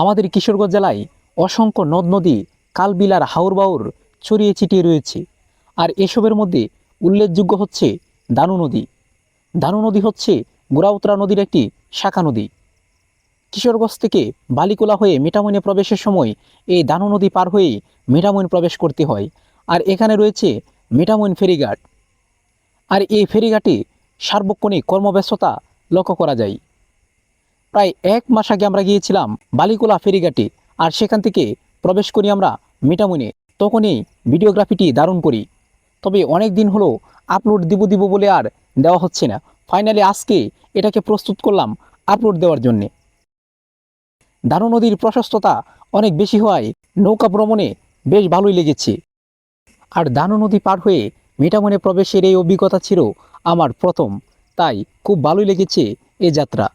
আমাদের কিশোরগঞ্জ জেলায় অসংখ্য নদ নদী, কালবিল আর হাওর বাউর ছড়িয়ে ছিটিয়ে রয়েছে। আর এসবের মধ্যে উল্লেখযোগ্য হচ্ছে দানু নদী। দানু নদী হচ্ছে গোড়াউতরা নদীর একটি শাখা নদী। কিশোরগঞ্জ থেকে বালিকোলা হয়ে মেটামইনে প্রবেশের সময় এই দানু নদী পার হয়ে মেটামইন প্রবেশ করতে হয়, আর এখানে রয়েছে মেটামইন ফেরিঘাট। আর এই ফেরিঘাটে সার্বক্ষণিক কর্মব্যস্ততা লক্ষ্য করা যায়। প্রায় এক মাস আগে আমরা গিয়েছিলাম বালিকোলা ফেরিঘাটে আর সেখান থেকে প্রবেশ করি আমরা মিটামুনে। তখনই ভিডিওগ্রাফিটি দারুণ করি। তবে অনেক দিন হলো আপলোড দিব দিব বলে আর দেওয়া হচ্ছে না। ফাইনালি আজকে এটাকে প্রস্তুত করলাম আপলোড দেওয়ার জন্যে। দারু নদীর প্রশস্ততা অনেক বেশি হওয়ায় নৌকা ভ্রমণে বেশ ভালোই লেগেছে। আর দানু নদী পার হয়ে মিটামনে প্রবেশের এই অভিজ্ঞতা ছিল আমার প্রথম। তাই খুব ভালোই লেগেছে এ যাত্রা।